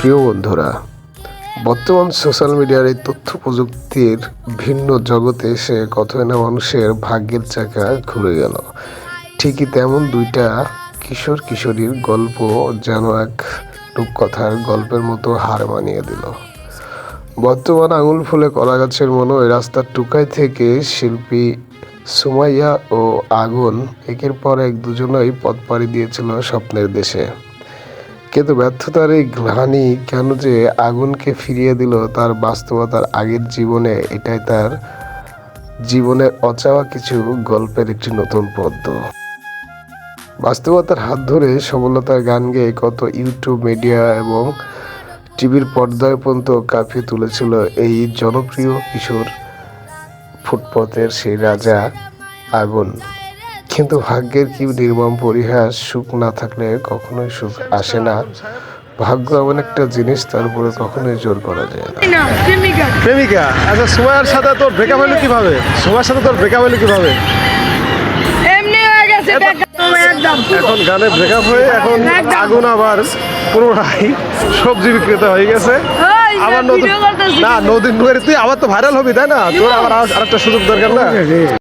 প্রিয় বন্ধুরা, বর্তমান সোশ্যাল মিডিয়ার এই তথ্য প্রযুক্তির ভিন্ন জগতে এসে কতই না মানুষের ভাগ্যের চাকা ঘুরে গেল। ঠিকই তেমন দুইটা কিশোর কিশোরীর গল্প যেন এক রূপকথার গল্পের মতো হার মানিয়ে দিল। বর্তমান আঙুল ফুলে কলা গাছের মতো ওই রাস্তার টুকাই থেকে শিল্পী সুমাইয়া ও আগুন একের পর এক দুজনই পথ পাড়ি দিয়েছিল স্বপ্নের দেশে। কিন্তু ব্যর্থতার এই গ্লানি কেন যে আগুনকে ফিরিয়ে দিল তার বাস্তবতার আগের জীবনে, এটাই তার জীবনের অচাওয়া কিছু গল্পের একটি নতুন পদ্ম। বাস্তবতার হাত ধরে সফলতার গান গেয়ে কত ইউটিউব মিডিয়া এবং টিভির পর্দায় পর্যন্ত কাঁপিয়ে তুলেছিল এই জনপ্রিয় কিশোর ফুটপথের সেই রাজা আগুন। কিন্তু ভাগ্যের কি নির্মম পরিহাস সুখ না থাকলে কখনোই সুখ আসে না। ভাগ্য এমন একটা জিনিস তার উপরে কখনোই জোর করা যায় না। প্রেমিকা। আচ্ছা সময়ের সাথে তোর ব্রেকআপ হলো কীভাবে? সময়ের সাথে তোর ব্রেকআপ হলো কীভাবে? এমনি হয়ে গেছে একদম একদম। এখন গানে ব্রেকআপ হয়ে এখন আগুন আবার পুনরায় সবজি বিক্রেতা হয়ে গেছে। আবার নতুন না নতুন করে তুই আবার তো ভাইরাল হবি তাই না? তোর আবার আর- আরেকটা সুযোগ দরকার না?